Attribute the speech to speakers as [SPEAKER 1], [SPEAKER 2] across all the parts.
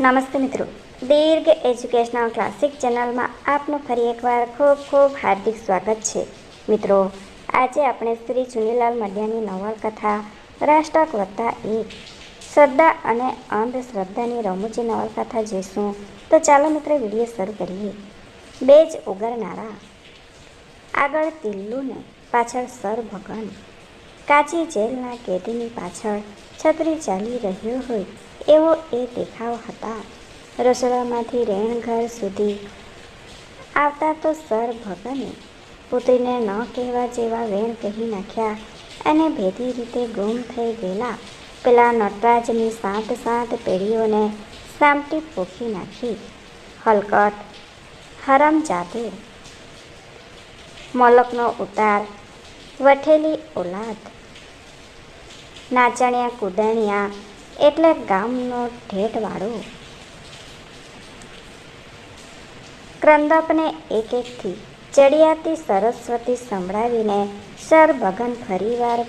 [SPEAKER 1] નમસ્તે મિત્રો. દીર્ઘ educational classic ચેનલમાં આપનું ફરી એકવાર ખૂબ ખૂબ હાર્દિક સ્વાગત છે. મિત્રો, આજે આપણે શ્રી ચુનીલાલ મડિયાની નવલકથા રાષ્ટ્રક વત્તા એક શ્રદ્ધા અને અંધશ્રદ્ધાની રમૂજી નવલકથા જોઈશું. તો ચાલો મિત્રો, વીડિયો શરૂ કરીએ. બે જ ઉગરનારા. આગળ તિલ્લુને પાછળ સર ભગન કાચી જેલના કેદીની પાછળ છત્રી ચાલી રહ્યો હોય એવો એ દેખાવ હતા. રસોડામાંથી રેણઘર સુધી આવતા તો સર ભગને પુત્રીને ન કહેવા જેવા વેણ કહી નાખ્યા અને ભેદી રીતે ગુમ થઈ ગયેલા પેલા નટરાજની સાત સાત પેઢીઓને સામટી પોખી નાખી. હલકટ, હરમ જાતે મોલકનો ઉતાર, વઠેલી ઓલાદ, નાચણિયા કુદણિયા એટલે ગામનો ઠેઠવાળો. ક્રંદપને એક એકથી ચડિયાતી સરસ્વતી સંભળાવીને સર ભગન ફરીવાર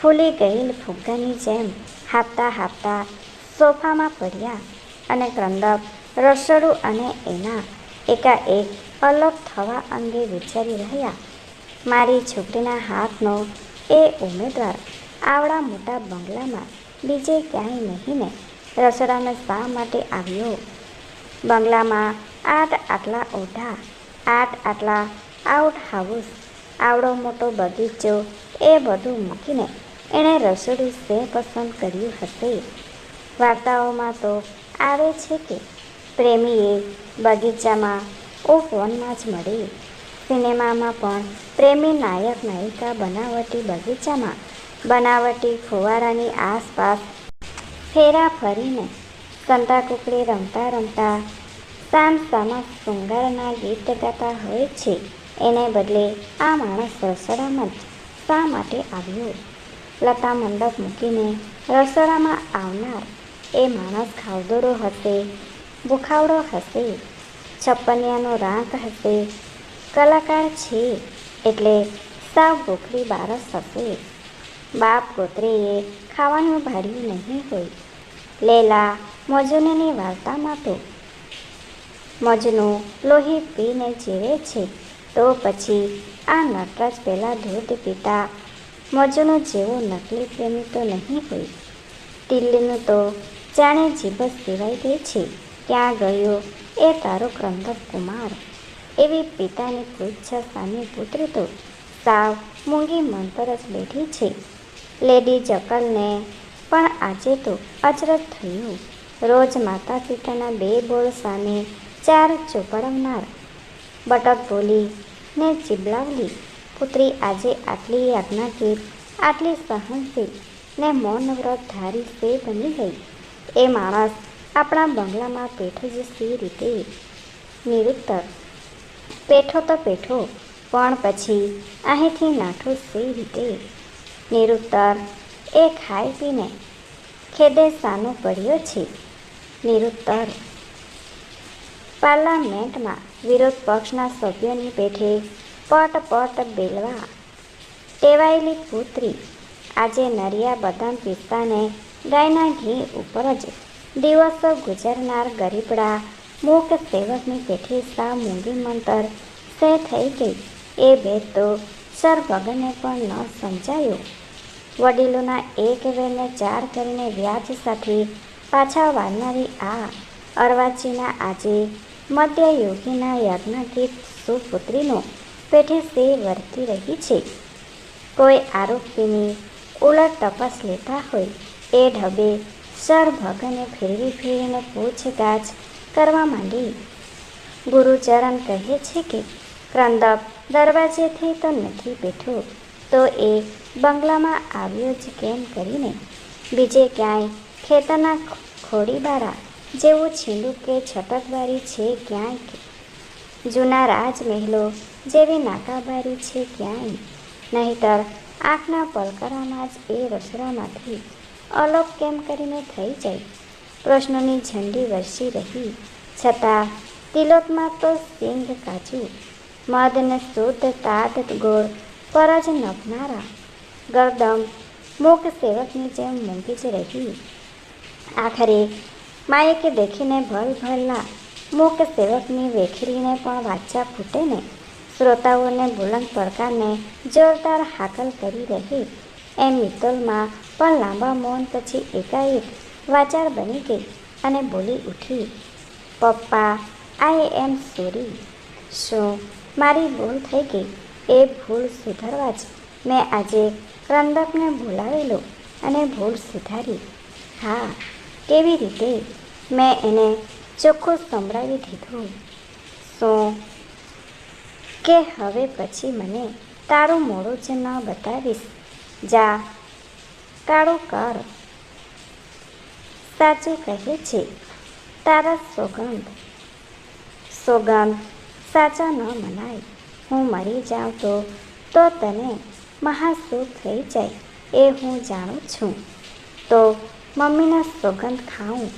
[SPEAKER 1] ફૂલી ગયેલ ફુગ્ગાની જેમ હાપતા હાપતા સોફામાં પડ્યા અને ક્રંદપ રસોડું અને એના એકાએક અલગ થવા અંગે વિચારી રહ્યા. મારી છોકરીના હાથનો એ ઉમેદવાર આવડા મોટા બંગલામાં બીજે ક્યાંય નહીં ને. રસોડામાં સ્પા માટે આવ્યો. બંગલામાં આઠ આટલા ઓઢા, આઠ આટલા આઉટ હાઉસ, આવડો મોટો બગીચો એ બધું મૂકીને એણે રસોડું સે પસંદ કર્યું હશે. વાર્તાઓમાં તો આવે છે કે પ્રેમીએ બગીચામાં ઓ ફોનમાં જ મળે. સિનેમામાં પણ પ્રેમી નાયક નાયિકા બનાવટી બગીચામાં બનાવટી ફુવારાની આસપાસ ફેરા ફરીને સંતા કુકડી રમતા રમતા સામ સામા શૃંગારના ગીત ગાતા હોય છે. એને બદલે આ માણસ રસોડામાં શા માટે આવ્યો? લતા મંડપ મૂકીને રસોડામાં આવનાર એ માણસ ખાવદોરો હશે, ભૂખાવડો હશે, છપ્પનિયાનો રાંક હશે, કલાકાર છે એટલે સાવ ભૂખરી બારસ હશે. બાપ ગોત્રીએ ખાવાનું ભાડ્યું નહીં હોય. લેલા મજુનીની વાર્તામાં તો મજનો લોહી પીને જીવે છે. તો પછી આ નટરાજ પહેલાં દૂધ પીતા મજનો જેવો નકલી પ્રેમી તો નહીં હોય. તિલ્લીનું તો જાણે જીભ સિવાય ગઈ છે. ક્યાં ગયો એ તારો ક્રંદક કુમાર? એવી પિતાની પૃચ્છ સામે પુત્રી તો સાવ મૂંગી મંતર જ બેઠી છે. લેડી જકલને પણ આજે તો અચરજ થયું. રોજ માતા પિતાના બે બોલ સામે ચાર ચોપડાવનાર બટક બોલી, ને ચીબલાવલી, પુત્રી આજે આટલી યાજ્ઞાકીર આટલી સહનશીલ ને મૌન વ્રત ધારી સે બની ગઈ. એ માણસ આપણા બંગલામાં પેઠો જ સી રીતે નિરુત્તર. પેઠો તો પેઠો, પણ પછી અહીંથી નાઠો સી રીતે નિરુત્તર. એ ખાઈ પીને ખેદે સાનો પડ્યો છે. નિરુત્તર. પાર્લામેન્ટમાં વિરોધ પક્ષના સભ્યોની પેઠે પટ પટ બેલવા. ટેવાયેલી પુત્રી આજે નરિયા બદામ પિસ્તાને ગાયના ઘી ઉપર જ દિવસો ગુજરનાર ગરીબડા મૂક સેવકની પેઠે સા મૂંગી મંતર સે થઈ ગઈ. એ બે તો સર ભગને પણ ન સમજાયો. વડીલોના એક વેરને ચાર કરીને વ્યાજ સાથે પાછા વાળનારી આ અર્વાચીના આજે મધ્યયોગીના યજ્ઞગીત સુપુત્રીનો પેઠે સે વર્તી રહી છે. કોઈ આરોપીની ઉલટ તપાસ લેતા હોય એ ઢબે સર ભગને ફેરવી ફેરવીને પૂછગાછ કરવા માંડી. ગુરુચરણ કહે છે કે, ક્રંદપ દરવાજેથી તો નથી બેઠો. તો એ બંગલામાં આવ્યો જ કેમ કરીને? બીજે ક્યાંય ખેતરના ખોડીબારા જેવું છીંડું કે છટકબારી છે ક્યાંય જૂના રાજમહેલો જેવી નાકાબારી છે ક્યાંય? નહીતર આંખના પલકારામાં જ એ રસોડામાંથી અલોપ કેમ કરીને થઈ જાય? પ્રશ્નોની ઝંડી વરસી રહી. છતાં તિલોકમાં તો સિંગ કાચું મદને શુદ્ધ તાત ગોળ પર જ નભનારા ગરદમ મૂક સેવકની જેમ મૂકી જ રહી આખરે માયકે દેખીને ભલ ભલના મૂક સેવકની વેખરીને પણ વાચા ફૂટે ને શ્રોતાઓને બુલંદ પડકારને જોરદાર હાકલ કરી રહી એમ મિત્તલમાં પણ લાંબા મૌન પછી એકાએક વાચાર બની ગઈ અને બોલી ઉઠી પપ્પા આઈ એમ સોરી શું મારી ભૂલ થઈ ગઈ. એ ભૂલ સુધારવા જ મેં આજે ક્રંદકને બોલાવેલો અને ભૂલ સુધારી. હા, કેવી રીતે? મેં એને ચોખ્ખું સંભળાવી દીધું. શું? કે હવે પછી મને તારું મોડું જ ન બતાવીશ. જા કાળું કર. સાચું કહે છે, તારા સોગંધ. સોગંધ? સાચા ન મનાય હું મરી જાઉં તો તો તને મહાસુખ થઈ જાય એ હું જાણું છું. તો મમ્મીના સોગંધ ખાઉં.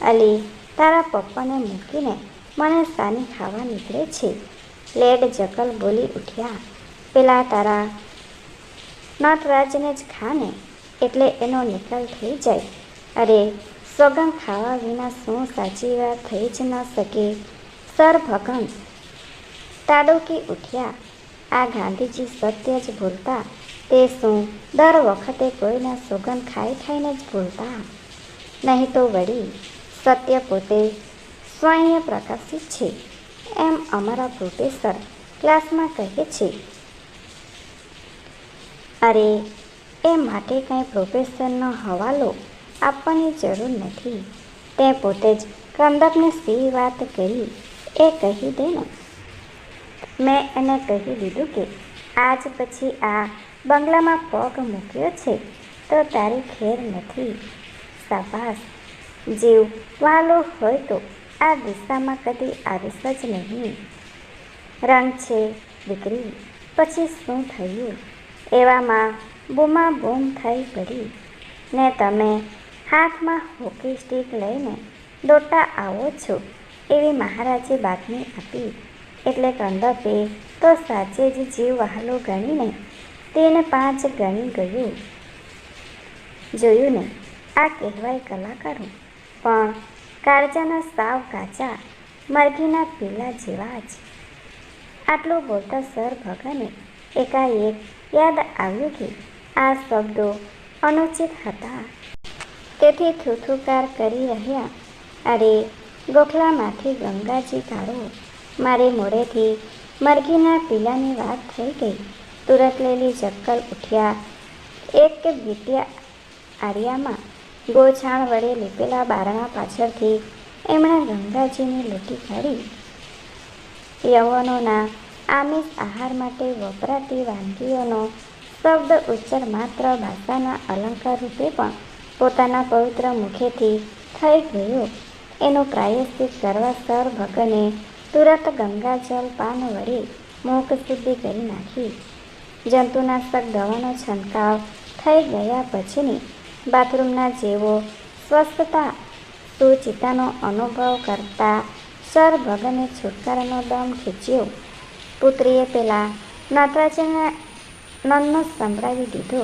[SPEAKER 1] અલી તારા પપ્પાને મૂકીને મને સાની ખાવા નીકળે છે. લેડ જકલ બોલી ઉઠ્યા. પેલા તારા નટરાજને જ ખાને એટલે એનો નિકાલ થઈ જાય. અરે સોગંદ ખાવા વિના શું સાચી વાત થઈ જ ન શકે? સર ભગન. તાડોકી ઉઠ્યા. આ ગાંધીજી સત્ય જ ભૂલતા. તે શું? દર વખતે કોઈના સોગંદ ખાઈ ખાઈને જ ભૂલતા. નહીં તો વળી, સત્ય પોતે સ્વયં પ્રકાશિત છે. એમ અમારા પ્રોફેસર ક્લાસમાં કહે છે. અરે, એ માટે કંઈ પ્રોફેસરનો હવાલો આપવાની જરૂર નથી. તે પોતે જ કંદકને સી વાત કરી એ કહી દેને. મેં એને કહી દીધું કે આજ પછી આ બંગલામાં પગ મૂક્યો છે, તો તારી ખેર નથી. સાબાસ જીવ વાલો હોય તો આ દિશામાં કદી આવીશ જ નહીં. રંગ છે, દીકરી, પછી શું થયું? એવામાં બૂમા બૂમ થઈ પડી. ને તમે હાથમાં હોકી સ્ટીક લઈને દોટા આવો છો. એવી મહારાજે બાતમી આપી. એટલે કંદપે તો સાચે જ જીવ વહાલો ગણીને તેને પાંચ ગણી ગયું. જોયું ને આ કહેવાય કલાકારો. પણ કાળજાના સાવ કાચા, મરઘીના પીલા જેવા જ. આટલું બોલતા સર ભગને એકાએક યાદ આવ્યું કે આ શબ્દો અનુચિત હતા. તેથી થૂથુકાર કરી રહ્યા. અરે ગોખલામાંથી ગંગાજી કાઢો. મારે મોડેથી મરઘીના પીલાની વાત થઈ ગઈ. તુરત લેલી જક્કલ ઉઠ્યા. એક વિદ્યા આડિયામાં ગોછાણ વડે લીપેલા બારણા પાછળથી એમણે ગંગાજીની લૂંટી કાઢી. યવનોના આમિષ આહાર માટે વપરાતી વાનગીઓનો શબ્દ ઉચ્ચાર માત્ર ભાષાના અલંકાર રૂપે પણ પોતાના પવિત્ર મુખેથી થઈ ગયો. એનો પ્રાયશ્ચિત કરવા સર ભગને તુરત ગંગાજલ પાન વડે મુખ શુદ્ધિ કરી નાખી. જંતુનાશક દવાનો છંટકાવ થઈ ગયા પછીની બાથરૂમના જેવો સ્વસ્થતા સુચિતાનો અનુભવ કરતા સર ભગને છુટકારાનો દમ ખીચ્યો. પુત્રીએ પેલા નટરાજના નનનો સંભળાવી દીધો.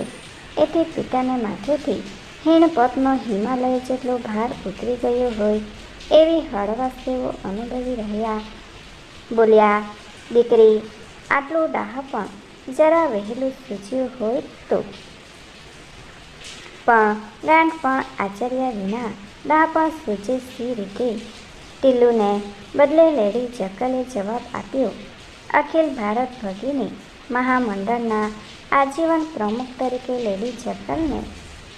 [SPEAKER 1] એથી પિતાને માથેથી હિણપતનો હિમાલય જેટલો ભાર ઉતરી ગયો હોય એવી હળવાશ અનુભવી રહ્યા. બોલ્યા, દીકરી, આટલું દાહ પણ જરા વહેલું સૂચ્યું હોય તો. પણ ગાંઠ પણ આચાર્ય વિના દાહ પણ સૂચે સી રીતે. ટીલુને બદલે લેડી જકલે જવાબ આપ્યો, અખિલ ભારત ભગીની મહામંડળના આજીવન પ્રમુખ તરીકે લેડી જકલને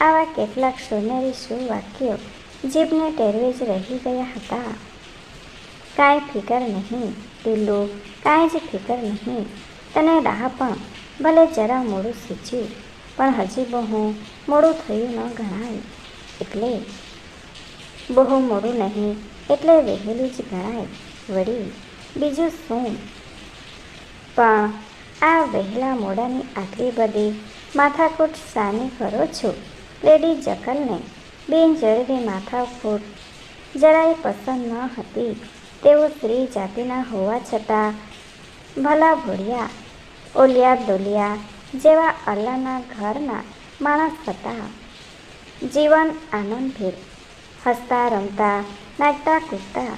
[SPEAKER 1] આવા કેટલાક સોનેરી સુવાક્યો જીભને ટેરવે જ રહી ગયા હતા. કાંઈ ફિકર નહીં ટીલ્લુ કાંઈ જ ફિકર નહીં. તને રાહ પણ ભલે જરા મોડું સૂચ્યું, પણ હજી બહુ મોડું થયું ન ગણાય. એટલે બહુ મોડું નહીં, એટલે વહેલું જ ગણાય. વળી, બીજું શું? પણ આ વહેલા મોડાની આટલી બધી માથાકૂટ સાની કરો છો, લેડી જકલને. બિનજરૂરી માથાફૂટ જરાય પસંદ ન હતી. તેઓ સ્ત્રી જાતિના હોવા છતાં ભલા ભોળિયા, ઓલિયા દોલિયા જેવા અલ્લાના ઘરના માણસ હતા. જીવન આનંદભેર હસતા, રમતા, નાચતા, કૂદતા,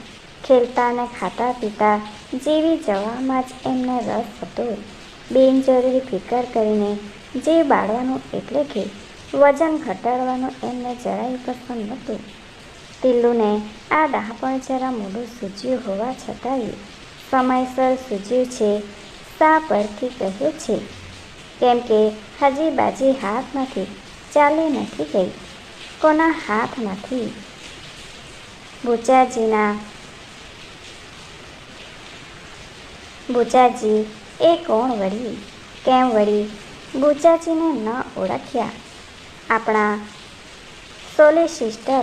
[SPEAKER 1] ખેલતા ને ખાતા પીતા જીવી જવામાં જ એમને રસ હતો. બિનજરૂરી ફિકર કરીને જીવ બાળવાનું એટલે કે વજન ઘટાડવાનું એમને જરાય પસંદ નહોતું. તિલ્લુને આ ડહાપણ જરા મોડું સૂજ્યું હોવા છતાંય સમયસર સૂજ્યું છે, શા પરથી કહે છે? કેમ કે હજી બાજી હાથ નથી, ચાલી નથી ગઈ, કોના હાથ નથી? બુચાજીના બુચાજી એ કોણ વળી? કેમ વળી? બુચાજીને ન ઓળખ્યા. આપણા સોલે સિસ્ટર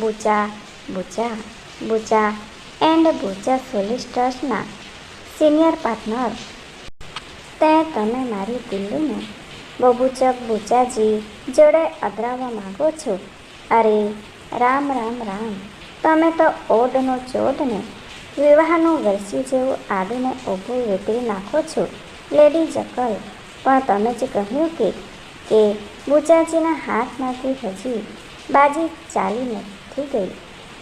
[SPEAKER 1] બુચા બુચા બુચા એન્ડ બુચા સોલિસ્ટર્સના સિનિયર પાર્ટનર. તે તમે મારી દિલ્હીને બબુચક બુચાજી જોડે અદરાવવા માંગો છો? અરે, રામ રામ રામ. તમે તો ઓડનો ચોડને વિવાહનું વર્ષી જેવું આડીને ઊભું વેતરી નાખો છો, લેડી જકલ. પણ તમે જ કહ્યું કે કે બુચાજીના હાથમાંથી હજી બાજી ચાલી નથી ગઈ.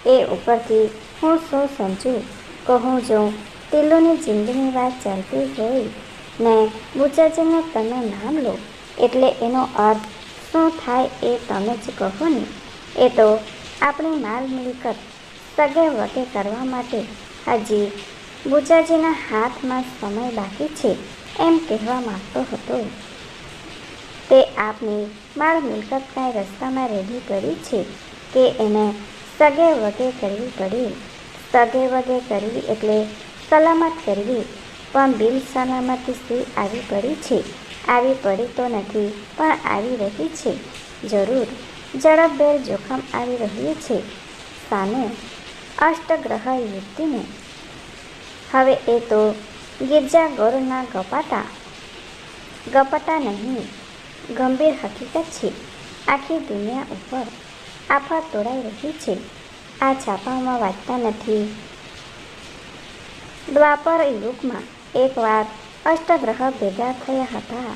[SPEAKER 1] એ ઉપરથી હું શું સમજું? કહું જો તિલ્લુની જિંદગીની વાત ચાલતી હોય ને બુચાજીનું તમે નામ લો, એટલે એનો અર્થ શું થાય એ તમે જ કહો ને. એ તો આપણી માલ મિલકત સગે વગે કરવા માટે હજી બુચાજીના હાથમાં સમય બાકી છે, એમ કહેવા માગતો હતો. તે આપની માળ મિલકત કાંઈ રસ્તામાં રેડી પડી છે કે એને સગે વગે કરવી પડી. સગે વગે કરવી એટલે સલામત કરવી. પણ બિલ સલામતી સી આવી પડી છે. આવી પડી તો નથી, પણ આવી રહી છે. જરૂર, ઝડપભેર જોખમ આવી રહ્યું છે. સામે અષ્ટગ્રહ યુક્તિને. હવે એ તો ગિરજા ગોરના ગપાટા. ગપાટા નહીં ગંભીર હકીકત છે. આખી દુનિયા ઉપર આફત તોડાઈ રહી છે. આ છાપામાં વાંચતા નથી. દ્વાપર યુગમાં એકવાર અષ્ટગ્રહ ભેગા થયા હતા.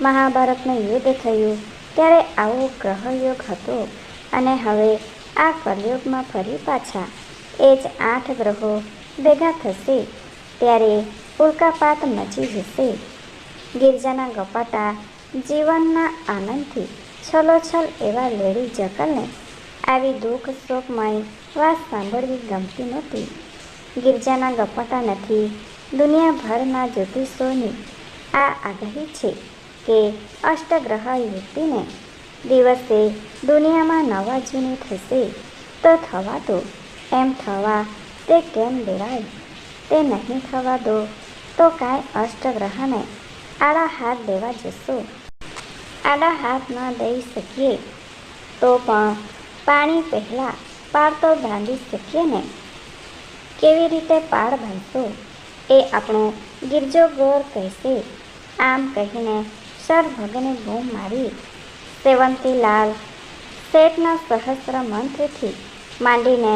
[SPEAKER 1] મહાભારતનું યુદ્ધ થયું. ત્યારે આવો ગ્રહયોગ હતો અને હવે આ કલયુગમાં ફરી પાછા એ જ આઠ ગ્રહો ભેગા થશે. ત્યારે ઉલ્કાપાત મચી જશે. ગિરજાના ગપાટા જીવનના આનંદથી છલોછલ એવા લેડી જકલને આવી દુઃખ શોકમય વાત સાંભળવી ગમતી નહોતી. ગિરજાના ગપાટા નથી, દુનિયાભરના જ્યોતિષોની આ આગાહી છે કે અષ્ટગ્રહ યુવતીને દિવસે દુનિયામાં નવા જૂની થશે તો થવા દો. એમ થવા તે કેમ લેવાય તે નહીં થવા દો તો કાંઈ અષ્ટગ્રહને આડા હાથ દેવા જશો. આડા હાથ ન દઈ શકીએ, તો પણ પાણી પહેલાં પાર તો બાંધી શકીએ ને? કેવી રીતે પાર બાંધશો એ આપણો ગિરજો ગોર કહેશે. આમ કહીને સર ભગને બૂમ મારી સેવંતીલાલ શેઠના સહસ્ર મંત્રથી માંડીને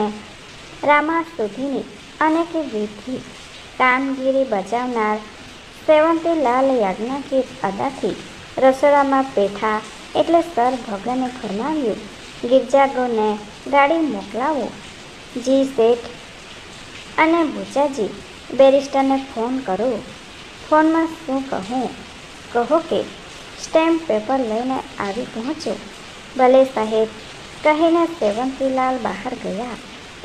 [SPEAKER 1] રામા સુધીની અનેક વિધિ, કામગીરી બજાવનાર સેવંતીલાલ યાજ્ઞાકીર અદાથી રસોડામાં પેઠા એટલે સર ભગને ફરમાવ્યું, ગિરજાગોને ગાડી મોકલાવો. જી શેઠ. અને બુચાજી બેરિસ્ટરને ફોન કરો. ફોનમાં શું કહું? કહો કે, સ્ટેમ્પ પેપર લઈને આવી પહોંચો. ભલે સાહેબ, કહીને સેવંતીલાલ બહાર ગયા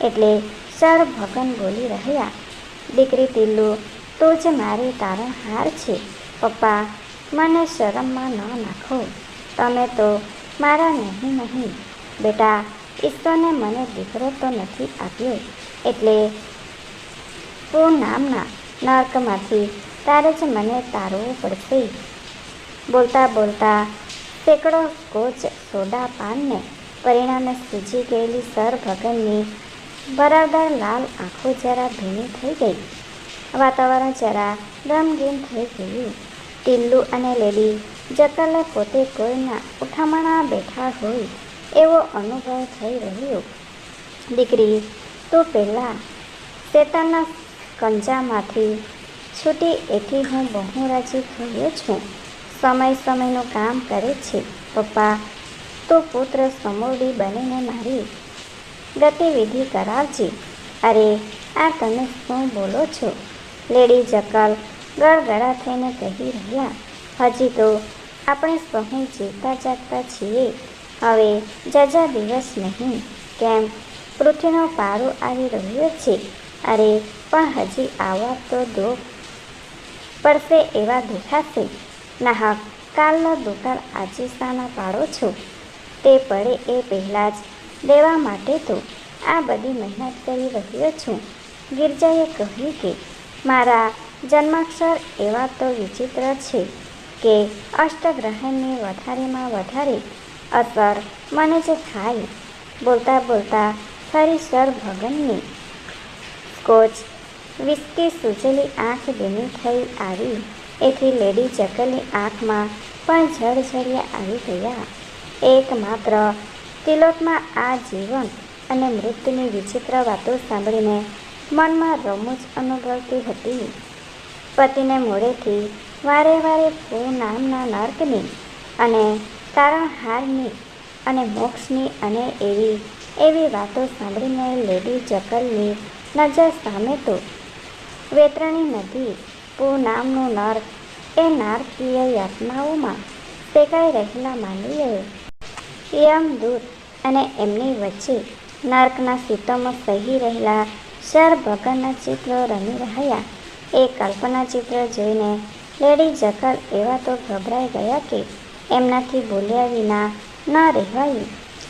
[SPEAKER 1] એટલે સર ભગન બોલી રહ્યા, દીકરી તિલ્લુ તું જ મારી તારણહાર છે. પપ્પા મને શરમમાં ન નાખો. તમે તો મારા નહીં નહીં. બેટા ઈશ્વરને મને દીકરો તો નથી આપ્યો. એટલે તું નામના નર્કમાંથી તારે જ મને તારવું પડશે. બોલતા બોલતા સેંકડો કોચ સોડા પાનને પરિણામે સૂજી ગયેલી સર ભગનની બરાબર લાલ આંખો જરા ભીની થઈ ગઈ. વાતાવરણ જરા ગમગીન થઈ ગયું. ટિલ્લુ અને લેડી જકલે પોતે કોઈના ઉઠામણા બેઠા હોય એવો અનુભવ થઈ રહ્યો. દીકરી, તું પહેલાં શેતાનના કંજામાંથી છૂટી એથી હું બહુ રાજી થયો છું. સમય સમયનું કામ કરે છે. પપ્પા, તો પુત્ર સમોડી બનીને મારી ગતિવિધિ કરાવજે. અરે, આ તમે શું બોલો છો? લેડી જકલ ગળગળા થઈને કહી રહ્યા, હજી તો આપણે સહુ જીવતા જાગતા છીએ. હવે જજા દિવસ નહીં, કેમ? પૃથ્વીનો પારો આવી રહ્યો છે. અરે, પણ હજી આવવા તો દો પડશે એવા દેખાશે. નાહક, કાલનો દુકાળ આજે સાના પાડો છો? તે પડે એ પહેલાં જ દેવા માટે તો આ બધી મહેનત કરી રહ્યો છું. ગિરજાએ કહ્યું કે, મારા જન્માક્ષર એવા તો વિચિત્ર છે કે અષ્ટગ્રહણની વધારેમાં વધારે અસર મને જ થાય બોલતા બોલતા ફરી સર ભગનની સ્કોચ વિસ્કી સૂજેલી આંખ ભીની થઈ આવી. એથી લેડી ચકલની આંખમાં પણ જળજળિયા આવી ગયા. એકમાત્ર તિલોકમાં આ જીવન અને મૃત્યુની વિચિત્ર વાતો સાંભળીને મનમાં રમૂજ અનુભવતી હતી. પતિને મોડેથી વારે વારે ફૂ નામના નર્કની અને તારણહારની અને મોક્ષની અને એવી એવી વાતો સાંભળીને લેડી જકલની નજર સામે તો વેતરણી નદી, પુ નામનું નર્ક, એ નારકીય યાતનાઓમાં શેકાઈ રહેલા માનવીઓએ યમદૂત અને એમની વચ્ચે નર્કના સીતોમાં સહી રહેલા શર ભગનના ચિત્રો રમી રહ્યા. એ કલ્પના ચિત્ર જોઈને લેડી જકલ એવા તો ગભરાઈ ગયા કે એમનાથી બોલ્યા વિના ન રહેવાયું.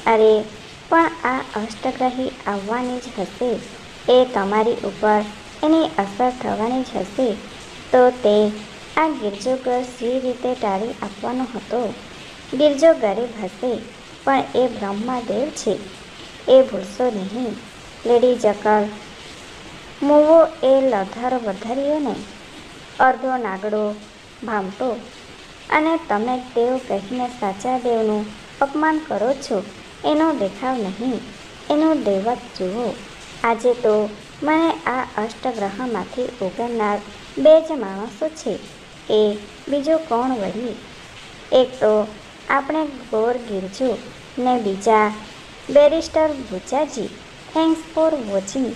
[SPEAKER 1] અરે, પણ આ અષ્ટગ્રહી આવવાની જ હશે. એ તમારી ઉપર એની અસર થવાની જ હશે. તો તે આ ગિરજોગર સી રીતે ટાળી આપવાનો હતો. ગિરજો ગરીબ હશે, પણ એ બ્રહ્માદેવ છે. એ ભૂલશો નહીં. લેડી જકલ મૂવો એ લધાર વધાર્યો ને અડધો નાગડો ભામટો અને તમે દેવ કહીને સાચા દેવનું અપમાન કરો છો, એનો દેખાવ નહીં, એનું દૈવત જુઓ. આજે તો મને આ અષ્ટગ્રહમાંથી ઉગરનાર બે જ માણસો છે, એ બીજો કોણ વળી? એક તો આપણે ગોર ગિરજો ને બીજા બેરિસ્ટર ભૂચાજી thanks for watching.